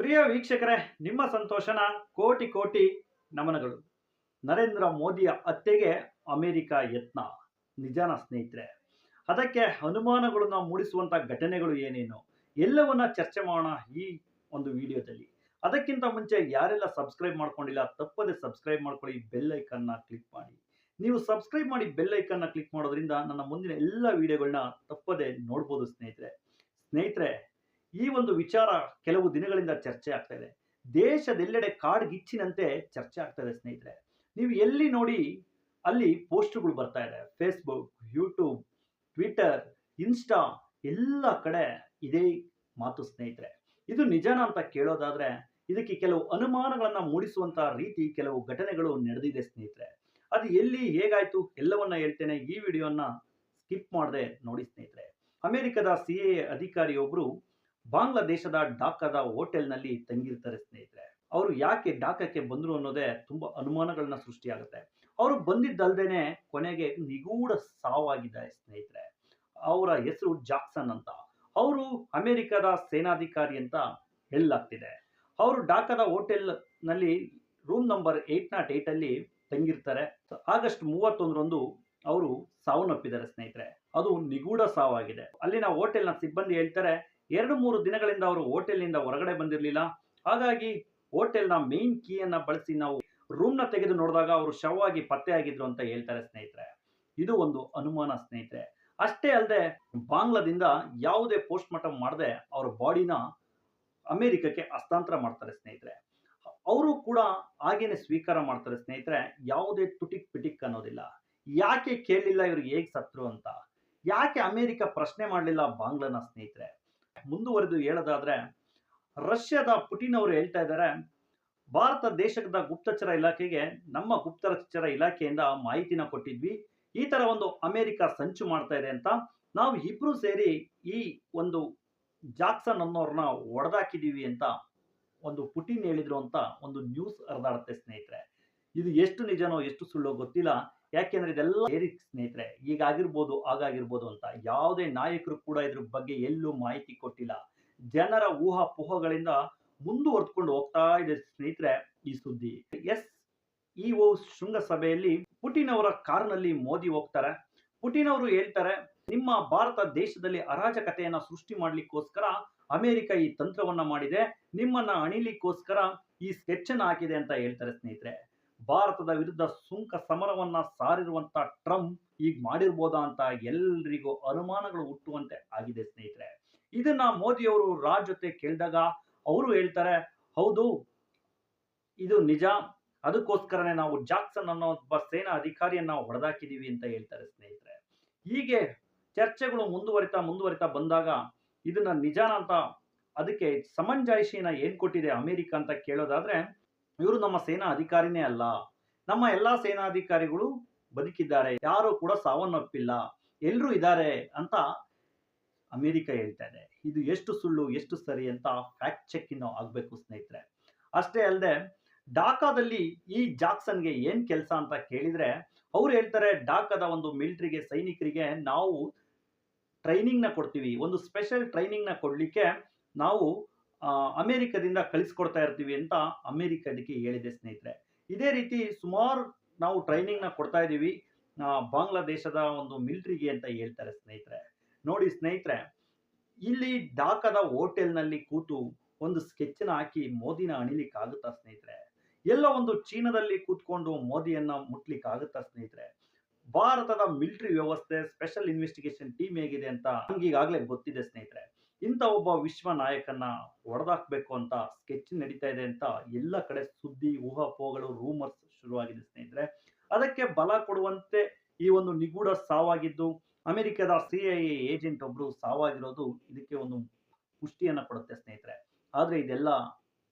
ಪ್ರಿಯ ವೀಕ್ಷಕರೇ, ನಿಮ್ಮ ಸಂತೋಷನ ಕೋಟಿ ಕೋಟಿ ನಮನಗಳು. ನರೇಂದ್ರ ಮೋದಿಯ ಹತ್ಯೆಗೆ ಅಮೆರಿಕ ಯತ್ನ. ನಿಜಾನ ಸ್ನೇಹಿತರೆ, ಅದಕ್ಕೆ ಅನುಮಾನಗಳನ್ನ ಮೂಡಿಸುವಂತ ಘಟನೆಗಳು ಏನೇನು? ಎಲ್ಲವನ್ನ ಚರ್ಚೆ ಮಾಡೋಣ ಈ ಒಂದು ವಿಡಿಯೋದಲ್ಲಿ. ಅದಕ್ಕಿಂತ ಮುಂಚೆ ಯಾರೆಲ್ಲ ಸಬ್ಸ್ಕ್ರೈಬ್ ಮಾಡ್ಕೊಂಡಿಲ್ಲ, ತಪ್ಪದೆ ಸಬ್ಸ್ಕ್ರೈಬ್ ಮಾಡ್ಕೊಳ್ಳಿ, ಬೆಲ್ ಐಕನ್ನ ಕ್ಲಿಕ್ ಮಾಡಿ. ನೀವು ಸಬ್ಸ್ಕ್ರೈಬ್ ಮಾಡಿ ಬೆಲ್ ಐಕನ್ನ ಕ್ಲಿಕ್ ಮಾಡೋದ್ರಿಂದ ನನ್ನ ಮುಂದಿನ ಎಲ್ಲ ವಿಡಿಯೋಗಳನ್ನ ತಪ್ಪದೆ ನೋಡ್ಬೋದು ಸ್ನೇಹಿತರೆ. ಸ್ನೇಹಿತರೆ, ಈ ಒಂದು ವಿಚಾರ ಕೆಲವು ದಿನಗಳಿಂದ ಚರ್ಚೆ ಆಗ್ತಾ ಇದೆ. ದೇಶದೆಲ್ಲೆಡೆ ಕಾಡ್ಗಿಚ್ಚಿನಂತೆ ಚರ್ಚೆ ಆಗ್ತಾ ಇದೆ ಸ್ನೇಹಿತರೆ. ನೀವು ಎಲ್ಲಿ ನೋಡಿ ಅಲ್ಲಿ ಪೋಸ್ಟ್ಗಳು ಬರ್ತಾ ಇದೆ. ಫೇಸ್ಬುಕ್ ಯೂಟ್ಯೂಬ್ ಟ್ವಿಟರ್ ಇನ್ಸ್ಟಾ ಎಲ್ಲ ಕಡೆ ಇದೇ ಮಾತು ಸ್ನೇಹಿತರೆ. ಇದು ನಿಜಾನ ಅಂತ ಕೇಳೋದಾದ್ರೆ ಇದಕ್ಕೆ ಕೆಲವು ಅನುಮಾನಗಳನ್ನು ಮೂಡಿಸುವಂತ ರೀತಿ ಕೆಲವು ಘಟನೆಗಳು ನಡೆದಿದೆ ಸ್ನೇಹಿತರೆ. ಅದು ಎಲ್ಲಿ ಹೇಗಾಯ್ತು ಎಲ್ಲವನ್ನ ಹೇಳ್ತೇನೆ ಈ ವಿಡಿಯೋನ ಸ್ಕಿಪ್ ಮಾಡದೆ ನೋಡಿ ಸ್ನೇಹಿತರೆ. ಅಮೆರಿಕದ ಸಿ ಎ ಅಧಿಕಾರಿಯೊಬ್ರು ಬಾಂಗ್ಲಾದೇಶದ ಢಾಕಾದ ಹೋಟೆಲ್ನಲ್ಲಿ ತಂಗಿರ್ತಾರೆ ಸ್ನೇಹಿತರೆ. ಅವರು ಯಾಕೆ ಡಾಕಕ್ಕೆ ಬಂದರು ಅನ್ನೋದೇ ತುಂಬಾ ಅನುಮಾನಗಳನ್ನ ಸೃಷ್ಟಿಯಾಗುತ್ತೆ. ಅವರು ಬಂದಿದ್ದಲ್ದೇನೆ ಕೊನೆಗೆ ನಿಗೂಢ ಸಾವಾಗಿದ್ದಾರೆ ಸ್ನೇಹಿತರೆ. ಅವರ ಹೆಸರು ಜಾಕ್ಸನ್ ಅಂತ. ಅವರು ಅಮೆರಿಕದ ಸೇನಾಧಿಕಾರಿ ಅಂತ ಹೇಳಲಾಗ್ತಿದೆ. ಅವರು ಡಾಕಾದ ಹೋಟೆಲ್ನಲ್ಲಿ room number eight nought eight ಅಲ್ಲಿ ತಂಗಿರ್ತಾರೆ. ಆಗಸ್ಟ್ ಮೂವತ್ತೊಂದರಂದು ಅವರು ಸಾವನ್ನಪ್ಪಿದ್ದಾರೆ ಸ್ನೇಹಿತರೆ. ಅದು ನಿಗೂಢ ಸಾವಾಗಿದೆ. ಅಲ್ಲಿನ ಹೋಟೆಲ್ನ ಸಿಬ್ಬಂದಿ ಹೇಳ್ತಾರೆ, ಎರಡು ಮೂರು ದಿನಗಳಿಂದ ಅವರು ಹೋಟೆಲ್ನಿಂದ ಹೊರಗಡೆ ಬಂದಿರಲಿಲ್ಲ. ಹಾಗಾಗಿ ಹೋಟೆಲ್ನ ಮೇನ್ ಕೀಯನ್ನ ಬಳಸಿ ನಾವು ರೂಮ್ನ ತೆಗೆದು ನೋಡಿದಾಗ ಅವರು ಶವವಾಗಿ ಪತ್ತೆಯಾಗಿದ್ರು ಅಂತ ಹೇಳ್ತಾರೆ ಸ್ನೇಹಿತರೆ. ಇದು ಒಂದು ಅನುಮಾನ ಸ್ನೇಹಿತರೆ. ಅಷ್ಟೇ ಅಲ್ಲದೆ ಬಾಂಗ್ಲಾದಿಂದ ಯಾವುದೇ ಪೋಸ್ಟ್ ಮಾರ್ಟಮ್ ಮಾಡದೆ ಅವರ ಬಾಡಿನ ಅಮೆರಿಕಕ್ಕೆ ಹಸ್ತಾಂತರ ಮಾಡ್ತಾರೆ ಸ್ನೇಹಿತರೆ. ಅವರು ಕೂಡ ಹಾಗೇನೆ ಸ್ವೀಕಾರ ಮಾಡ್ತಾರೆ ಸ್ನೇಹಿತರೆ, ಯಾವುದೇ ತುಟಿಕ್ ಪಿಟಿಕ್ ಅನ್ನೋದಿಲ್ಲ. ಯಾಕೆ ಕೇಳಲಿಲ್ಲ ಇವ್ರಿಗೆ ಹೇಗೆ ಸತ್ರು ಅಂತ? ಯಾಕೆ ಅಮೆರಿಕ ಪ್ರಶ್ನೆ ಮಾಡಲಿಲ್ಲ ಬಾಂಗ್ಲನ ಸ್ನೇಹಿತರೆ? ಮುಂದುವರೆದು ಹೇಳೋದಾದ್ರೆ, ರಷ್ಯಾದ ಪುಟಿನ್ ಅವರು ಹೇಳ್ತಾ ಇದ್ದಾರೆ ಭಾರತ ದೇಶದ ಗುಪ್ತಚರ ಇಲಾಖೆಗೆ, ನಮ್ಮ ಗುಪ್ತಚರ ಇಲಾಖೆಯಿಂದ ಮಾಹಿತಿನ ಕೊಟ್ಟಿದ್ವಿ. ಈ ತರ ಒಂದು ಅಮೆರಿಕ ಸಂಚು ಮಾಡ್ತಾ ಇದೆ ಅಂತ ನಾವು ಇಬ್ರು ಸೇರಿ ಈ ಒಂದು ಜಾಕ್ಸನ್ ಅನ್ನೋರ್ನ ಒಡೆದಾಕಿದೀವಿ ಅಂತ ಒಂದು ಪುಟಿನ್ ಹೇಳಿದ್ರು ಅಂತ ಒಂದು ನ್ಯೂಸ್ ಹರಿದಾಡುತ್ತೆ ಸ್ನೇಹಿತರೆ. ಇದು ಎಷ್ಟು ನಿಜನೋ, ಎಷ್ಟು ಸುಳ್ಳೋ ಗೊತ್ತಿಲ್ಲ. ಯಾಕೆಂದ್ರೆ ಇದೆಲ್ಲ ಸ್ನೇಹಿತರೆ, ಈಗಾಗಿರ್ಬೋದು ಆಗಾಗಿರ್ಬೋದು ಅಂತ ಯಾವುದೇ ನಾಯಕರು ಕೂಡ ಇದ್ರ ಬಗ್ಗೆ ಎಲ್ಲೂ ಮಾಹಿತಿ ಕೊಟ್ಟಿಲ್ಲ. ಜನರ ಊಹಾಪೋಹಗಳಿಂದ ಮುಂದುವರೆದುಕೊಂಡು ಹೋಗ್ತಾ ಇದೆ ಸ್ನೇಹಿತರೆ ಈ ಸುದ್ದಿ. ಎಸ್ ಇ ಓ ಶೃಂಗಸಭೆಯಲ್ಲಿ ಪುಟಿನ್ ಅವರ ಕಾರ್ನಲ್ಲಿ ಮೋದಿ ಹೋಗ್ತಾರೆ. ಪುಟಿನ್ ಅವರು ಹೇಳ್ತಾರೆ, ನಿಮ್ಮ ಭಾರತ ದೇಶದಲ್ಲಿ ಅರಾಜಕತೆಯನ್ನ ಸೃಷ್ಟಿ ಮಾಡ್ಲಿಕ್ಕೋಸ್ಕರ ಅಮೆರಿಕ ಈ ತಂತ್ರವನ್ನ ಮಾಡಿದೆ, ನಿಮ್ಮನ್ನ ಅಣಿಲಿಕ್ಕೋಸ್ಕರ ಈ ಸ್ಕೆಚ್ ಅನ್ನ ಹಾಕಿದೆ ಅಂತ ಹೇಳ್ತಾರೆ ಸ್ನೇಹಿತರೆ. ಭಾರತದ ವಿರುದ್ಧ ಸುಂಕ ಸಮರವನ್ನ ಸಾರಿರುವಂತ ಟ್ರಂಪ್ ಈಗ ಮಾಡಿರ್ಬೋದಾ ಅಂತ ಎಲ್ರಿಗೂ ಅನುಮಾನಗಳು ಹುಟ್ಟುವಂತೆ ಆಗಿದೆ ಸ್ನೇಹಿತರೆ. ಇದನ್ನ ಮೋದಿ ಅವರು ರಾಜ್ ಜೊತೆ ಕೇಳಿದಾಗ ಅವರು ಹೇಳ್ತಾರೆ, ಹೌದು, ಇದು ನಿಜ, ಅದಕ್ಕೋಸ್ಕರನೇ ನಾವು ಜಾಕ್ಸನ್ ಅನ್ನೋ ಒಬ್ಬ ಸೇನಾ ಅಧಿಕಾರಿಯನ್ನ ಹೊಡೆದಾಕಿದೀವಿ ಅಂತ ಹೇಳ್ತಾರೆ ಸ್ನೇಹಿತರೆ. ಹೀಗೆ ಚರ್ಚೆಗಳು ಮುಂದುವರಿತಾ ಮುಂದುವರಿತಾ ಬಂದಾಗ ಇದನ್ನ ನಿಜಾನ ಅಂತ ಅದಕ್ಕೆ ಸಮಂಜಾಯಿಷಿನ ಏನ್ ಕೊಟ್ಟಿದೆ ಅಮೆರಿಕ ಅಂತ ಕೇಳೋದಾದ್ರೆ, ಇವರು ನಮ್ಮ ಸೇನಾ ಅಧಿಕಾರಿನೇ ಅಲ್ಲ. ನಮ್ಮ ಎಲ್ಲಾ ಸೇನಾಧಿಕಾರಿಗಳು ಬದುಕಿದ್ದಾರೆ. ಯಾರು ಕೂಡ ಸಾವನ್ನಪ್ಪಿಲ್ಲ. ಎಲ್ಲರೂ ಇದ್ದಾರೆ ಅಂತ ಅಮೆರಿಕ ಹೇಳ್ತಾ ಇದೆ. ಇದು ಎಷ್ಟು ಸುಳ್ಳು, ಎಷ್ಟು ಸರಿ ಅಂತ ಫ್ಯಾಕ್ಟ್ ಚೆಕ್ ಇನ್ನು ಆಗ್ಬೇಕು ಸ್ನೇಹಿತರೆ. ಅಷ್ಟೇ ಅಲ್ಲದೆ ಡಾಕಾದಲ್ಲಿ ಈ ಜಾಕ್ಸನ್ಗೆ ಏನ್ ಕೆಲಸ ಅಂತ ಕೇಳಿದ್ರೆ, ಅವ್ರು ಹೇಳ್ತಾರೆ ಡಾಕಾದ ಒಂದು ಮಿಲಿಟರಿಗೆ, ಸೈನಿಕರಿಗೆ ನಾವು ಟ್ರೈನಿಂಗ್ನ ಕೊಡ್ತೀವಿ. ಒಂದು ಸ್ಪೆಷಲ್ ಟ್ರೈನಿಂಗ್ನ ಕೊಡಲಿಕ್ಕೆ ನಾವು ಅಮೇರಿಕದಿಂದ ಕಳಿಸ್ಕೊಡ್ತಾ ಇರ್ತೀವಿ ಅಂತ ಅಮೆರಿಕ ಅದಕ್ಕೆ ಹೇಳಿದೆ ಸ್ನೇಹಿತರೆ. ಇದೇ ರೀತಿ ಸುಮಾರು ನಾವು ಟ್ರೈನಿಂಗ್ನ ಕೊಡ್ತಾ ಇದ್ದೀವಿ. ಬಾಂಗ್ಲಾದೇಶದ ಒಂದು ಮಿಲ್ಟ್ರಿಗೆ ಅಂತ ಹೇಳ್ತಾರೆ ಸ್ನೇಹಿತರೆ. ನೋಡಿ ಸ್ನೇಹಿತರೆ, ಇಲ್ಲಿ ಢಾಕಾದ ಹೋಟೆಲ್ನಲ್ಲಿ ಕೂತು ಒಂದು ಸ್ಕೆಚ್ನ ಹಾಕಿ ಮೋದಿನ ಅಣಿಲಿಕ್ಕೆ ಆಗುತ್ತಾ ಸ್ನೇಹಿತರೆ? ಎಲ್ಲ ಒಂದು ಚೀನಾದಲ್ಲಿ ಕೂತ್ಕೊಂಡು ಮೋದಿಯನ್ನ ಮುಟ್ಲಿಕ್ಕೆ ಆಗುತ್ತಾ ಸ್ನೇಹಿತರೆ? ಭಾರತದ ಮಿಲಿಟರಿ ವ್ಯವಸ್ಥೆ ಸ್ಪೆಷಲ್ ಇನ್ವೆಸ್ಟಿಗೇಷನ್ ಟೀಮ್ ಹೇಗಿದೆ ಅಂತ ಈಗಾಗಲೇ ಗೊತ್ತಿದೆ ಸ್ನೇಹಿತರೆ. ಇಂಥ ಒಬ್ಬ ವಿಶ್ವ ನಾಯಕನ ಹೊಡೆದಾಕ್ಬೇಕು ಅಂತ ಸ್ಕೆಚ್ ನಡೀತಾ ಇದೆ ಅಂತ ಎಲ್ಲ ಕಡೆ ಸುದ್ದಿ, ಊಹಾಪೋಹಗಳು ರೂಮರ್ಸ್ ಶುರುವಾಗಿದೆ ಸ್ನೇಹಿತರೆ. ಅದಕ್ಕೆ ಬಲ ಕೊಡುವಂತೆ ಈ ಒಂದು ನಿಗೂಢ ಸಾವಾಗಿದ್ದು, ಅಮೆರಿಕದ ಸಿ ಐ ಏಜೆಂಟ್ ಒಬ್ರು ಸಾವಾಗಿರೋದು ಇದಕ್ಕೆ ಒಂದು ಪುಷ್ಟಿಯನ್ನ ಕೊಡುತ್ತೆ ಸ್ನೇಹಿತರೆ. ಆದ್ರೆ ಇದೆಲ್ಲ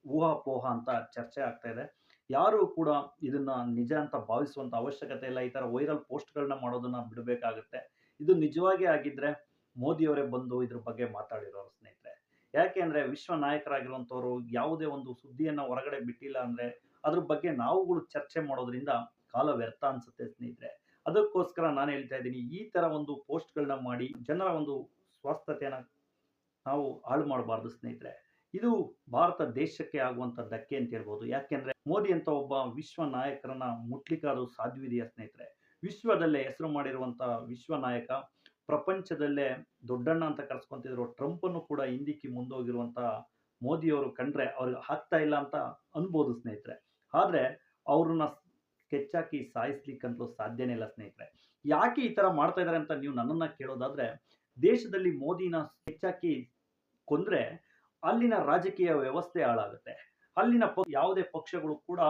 ಊಹಾಪೋಹ ಅಂತ ಚರ್ಚೆ ಆಗ್ತಾ ಇದೆ. ಯಾರು ಕೂಡ ಇದನ್ನ ನಿಜ ಅಂತ ಭಾವಿಸುವಂತ ಅವಶ್ಯಕತೆ ಇಲ್ಲ. ಈ ತರ ವೈರಲ್ ಪೋಸ್ಟ್ಗಳನ್ನ ಮಾಡೋದನ್ನ ಬಿಡಬೇಕಾಗುತ್ತೆ. ಇದು ನಿಜವಾಗಿ ಆಗಿದ್ರೆ ಮೋದಿ ಅವರೇ ಬಂದು ಇದ್ರ ಬಗ್ಗೆ ಮಾತಾಡಿರೋರು ಸ್ನೇಹಿತರೆ. ಯಾಕೆ ಅಂದ್ರೆ ವಿಶ್ವ ನಾಯಕರಾಗಿರುವಂತವ್ರು ಯಾವುದೇ ಒಂದು ಸುದ್ದಿಯನ್ನ ಹೊರಗಡೆ ಬಿಟ್ಟಿಲ್ಲ ಅಂದ್ರೆ ಅದ್ರ ಬಗ್ಗೆ ನಾವುಗಳು ಚರ್ಚೆ ಮಾಡೋದ್ರಿಂದ ಕಾಲ ವ್ಯರ್ಥ ಅನ್ಸುತ್ತೆ ಸ್ನೇಹಿತರೆ. ಅದಕ್ಕೋಸ್ಕರ ನಾನು ಹೇಳ್ತಾ ಇದ್ದೀನಿ, ಈ ತರ ಒಂದು ಪೋಸ್ಟ್ಗಳನ್ನ ಮಾಡಿ ಜನರ ಒಂದು ಸ್ವಾಸ್ಥತೆಯನ್ನ ನಾವು ಹಾಳು ಮಾಡಬಾರ್ದು ಸ್ನೇಹಿತರೆ. ಇದು ಭಾರತ ದೇಶಕ್ಕೆ ಆಗುವಂಥ ಧಕ್ಕೆ ಅಂತ ಹೇಳ್ಬೋದು. ಯಾಕೆಂದ್ರೆ ಮೋದಿ ಅಂತ ಒಬ್ಬ ವಿಶ್ವ ನಾಯಕರನ್ನ ಮುಟ್ಲಿಕ್ಕಾದ್ರೂ ಸಾಧ್ಯವಿದೆಯಾ ಸ್ನೇಹಿತರೆ? ವಿಶ್ವದಲ್ಲೇ ಹೆಸರು ಮಾಡಿರುವಂಥ ವಿಶ್ವ ನಾಯಕ, ಪ್ರಪಂಚದಲ್ಲೇ ದೊಡ್ಡಣ್ಣ ಅಂತ ಕರ್ಸ್ಕೊಂತಿದ್ರು ಟ್ರಂಪ್ ಅನ್ನು ಕೂಡ ಹಿಂದಿಕ್ಕಿ ಮುಂದೋಗಿರುವಂಥ ಮೋದಿಯವರು ಕಂಡ್ರೆ ಅವ್ರಿಗೆ ಆಗ್ತಾ ಇಲ್ಲ ಅಂತ ಅನ್ಬೋದು ಸ್ನೇಹಿತರೆ. ಆದ್ರೆ ಅವ್ರನ್ನ ಕೆಚ್ಚಾಕಿ ಸಾಯಿಸ್ಲಿಕ್ಕಂತಲೂ ಸಾಧ್ಯನೇ ಇಲ್ಲ ಸ್ನೇಹಿತರೆ. ಯಾಕೆ ಈ ತರ ಮಾಡ್ತಾ ಇದ್ದಾರೆ ಅಂತ ನೀವು ನನ್ನನ್ನ ಕೇಳೋದಾದ್ರೆ, ದೇಶದಲ್ಲಿ ಮೋದಿನ ಹೆಚ್ಚಾಕಿ ಕೊಂದ್ರೆ ಅಲ್ಲಿನ ರಾಜಕೀಯ ವ್ಯವಸ್ಥೆ ಹಾಳಾಗುತ್ತೆ. ಅಲ್ಲಿನ ಯಾವುದೇ ಪಕ್ಷಗಳು ಕೂಡ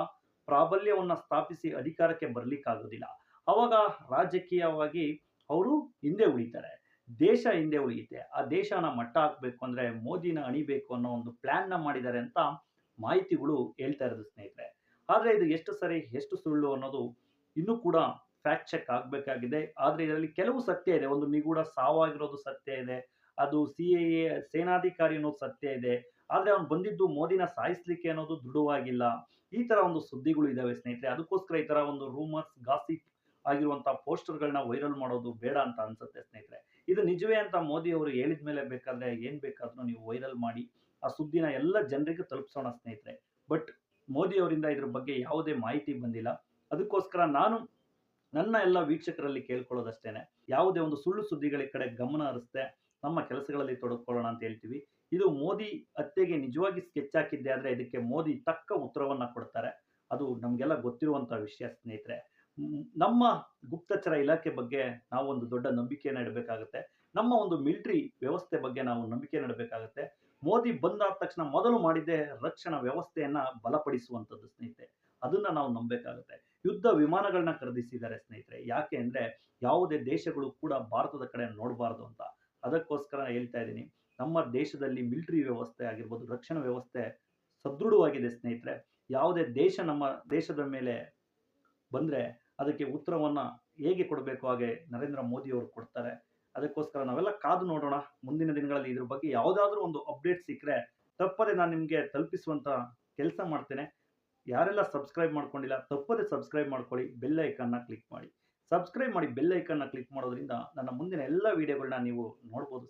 ಪ್ರಾಬಲ್ಯವನ್ನ ಸ್ಥಾಪಿಸಿ ಅಧಿಕಾರಕ್ಕೆ ಬರ್ಲಿಕ್ಕಾಗೋದಿಲ್ಲ. ಅವಾಗ ರಾಜಕೀಯವಾಗಿ ಅವರು ಹಿಂದೆ ಉಳಿತಾರೆ. ದೇಶ ಹಿಂದೆ ಉಳಿಯುತ್ತೆ. ಆ ದೇಶನ ಮಟ್ಟ ಹಾಕ್ಬೇಕು ಅಂದ್ರೆ ಮೋದಿನ ಅಣಿಬೇಕು ಅನ್ನೋ ಒಂದು ಪ್ಲಾನ್ನ ಮಾಡಿದ್ದಾರೆ ಅಂತ ಮಾಹಿತಿಗಳು ಹೇಳ್ತಾ ಇರೋದು ಸ್ನೇಹಿತರೆ. ಆದರೆ ಇದು ಎಷ್ಟು ಸರಿ, ಎಷ್ಟು ಸುಳ್ಳು ಅನ್ನೋದು ಇನ್ನೂ ಕೂಡ ಫ್ಯಾಕ್ಟ್ ಚೆಕ್ ಆಗ್ಬೇಕಾಗಿದೆ. ಆದರೆ ಇದರಲ್ಲಿ ಕೆಲವು ಸತ್ಯ ಇದೆ. ಒಂದು ನಿಗೂಢ ಸಾವಾಗಿರೋದು ಸತ್ಯ ಇದೆ. ಅದು ಸಿ ಎ ಎ ಸೇನಾಧಿಕಾರಿ ಅನ್ನೋದು ಸತ್ಯ ಇದೆ. ಆದರೆ ಅವ್ನು ಬಂದಿದ್ದು ಮೋದಿನ ಸಾಯಿಸ್ಲಿಕ್ಕೆ ಅನ್ನೋದು ದೃಢವಾಗಿಲ್ಲ. ಈ ತರ ಒಂದು ಸುದ್ದಿಗಳು ಇದಾವೆ ಸ್ನೇಹಿತರೆ. ಅದಕ್ಕೋಸ್ಕರ ಈ ತರ ಒಂದು ರೂಮರ್ಸ್ ಗಾಸಿಪ್ ಆಗಿರುವಂತಹ ಪೋಸ್ಟರ್ಗಳನ್ನ ವೈರಲ್ ಮಾಡೋದು ಬೇಡ ಅಂತ ಅನ್ಸುತ್ತೆ ಸ್ನೇಹಿತರೆ. ಇದು ನಿಜವೇ ಅಂತ ಮೋದಿ ಅವರು ಹೇಳಿದ ಮೇಲೆ ಬೇಕಾದ್ರೆ ಏನ್ ಬೇಕಾದ್ರೂ ನೀವು ವೈರಲ್ ಮಾಡಿ ಆ ಸುದ್ದಿನ ಎಲ್ಲ ಜನರಿಗೆ ತಲುಪಿಸೋಣ ಸ್ನೇಹಿತರೆ. ಬಟ್ ಮೋದಿ ಅವರಿಂದ ಇದ್ರ ಬಗ್ಗೆ ಯಾವುದೇ ಮಾಹಿತಿ ಬಂದಿಲ್ಲ. ಅದಕ್ಕೋಸ್ಕರ ನಾನು ನನ್ನ ಎಲ್ಲ ವೀಕ್ಷಕರಲ್ಲಿ ಕೇಳ್ಕೊಳ್ಳೋದಷ್ಟೇನೆ. ಯಾವುದೇ ಒಂದು ಸುಳ್ಳು ಸುದ್ದಿಗಳ ಕಡೆ ಗಮನ ಹರಿಸ್ದೆ ನಮ್ಮ ಕೆಲಸಗಳಲ್ಲಿ ತೊಡಕೊಳ್ಳೋಣ ಅಂತ ಹೇಳ್ತೀವಿ. ಇದು ಮೋದಿ ಹತ್ಯೆಗೆ ನಿಜವಾಗಿ ಸ್ಕೆಚ್ ಹಾಕಿದ್ದೆ ಆದರೆ ಇದಕ್ಕೆ ಮೋದಿ ತಕ್ಕ ಉತ್ತರವನ್ನು ಕೊಡ್ತಾರೆ. ಅದು ನಮಗೆಲ್ಲ ಗೊತ್ತಿರುವಂಥ ವಿಷಯ ಸ್ನೇಹಿತರೆ. ನಮ್ಮ ಗುಪ್ತಚರ ಇಲಾಖೆ ಬಗ್ಗೆ ನಾವು ಒಂದು ದೊಡ್ಡ ನಂಬಿಕೆಯನ್ನು ಇಡಬೇಕಾಗುತ್ತೆ ನಮ್ಮ ಒಂದು ಮಿಲಿಟರಿ ವ್ಯವಸ್ಥೆ ಬಗ್ಗೆ ನಾವು ನಂಬಿಕೆ ಇಡಬೇಕಾಗುತ್ತೆ ಮೋದಿ ಬಂದಾದ ತಕ್ಷಣ ಮೊದಲು ಮಾಡಿದ್ದೆ ರಕ್ಷಣಾ ವ್ಯವಸ್ಥೆಯನ್ನು ಬಲಪಡಿಸುವಂಥದ್ದು ಸ್ನೇಹಿತರೆ. ಅದನ್ನ ನಾವು ನಂಬಬೇಕಾಗುತ್ತೆ. ಯುದ್ಧ ವಿಮಾನಗಳನ್ನ ಖರೀದಿಸಿದ್ದಾರೆ ಸ್ನೇಹಿತರೆ. ಯಾಕೆ ಅಂದರೆ ಯಾವುದೇ ದೇಶಗಳು ಕೂಡ ಭಾರತದ ಕಡೆ ನೋಡಬಾರ್ದು ಅಂತ. ಅದಕ್ಕೋಸ್ಕರ ಹೇಳ್ತಾ ಇದ್ದೀನಿ, ನಮ್ಮ ದೇಶದಲ್ಲಿ ಮಿಲಿಟರಿ ವ್ಯವಸ್ಥೆ ಆಗಿರ್ಬೋದು, ರಕ್ಷಣಾ ವ್ಯವಸ್ಥೆ ಸದೃಢವಾಗಿದೆ ಸ್ನೇಹಿತರೆ. ಯಾವುದೇ ದೇಶ ನಮ್ಮ ದೇಶದ ಮೇಲೆ ಬಂದರೆ ಅದಕ್ಕೆ ಉತ್ತರವನ್ನು ಹೇಗೆ ಕೊಡಬೇಕು ಹಾಗೆ ನರೇಂದ್ರ ಮೋದಿ ಅವರು ಕೊಡ್ತಾರೆ. ಅದಕ್ಕೋಸ್ಕರ ನಾವೆಲ್ಲ ಕಾದು ನೋಡೋಣ, ಮುಂದಿನ ದಿನಗಳಲ್ಲಿ ಇದ್ರ ಬಗ್ಗೆ ಯಾವುದಾದ್ರೂ ಒಂದು ಅಪ್ಡೇಟ್ ಸಿಕ್ಕರೆ ತಪ್ಪದೆ ನಾನು ನಿಮಗೆ ತಲುಪಿಸುವಂಥ ಕೆಲಸ ಮಾಡ್ತೇನೆ. ಯಾರೆಲ್ಲ ಸಬ್ಸ್ಕ್ರೈಬ್ ಮಾಡ್ಕೊಂಡಿಲ್ಲ, ತಪ್ಪದೆ ಸಬ್ಸ್ಕ್ರೈಬ್ ಮಾಡ್ಕೊಳ್ಳಿ, ಬೆಲ್ ಐಕನ್ನ ಕ್ಲಿಕ್ ಮಾಡಿ. ಸಬ್ಸ್ಕ್ರೈಬ್ ಮಾಡಿ ಬೆಲ್ ಐಕನ್ನ ಕ್ಲಿಕ್ ಮಾಡೋದ್ರಿಂದ ನನ್ನ ಮುಂದಿನ ಎಲ್ಲ ವಿಡಿಯೋಗಳನ್ನ ನೀವು ನೋಡ್ಬೋದು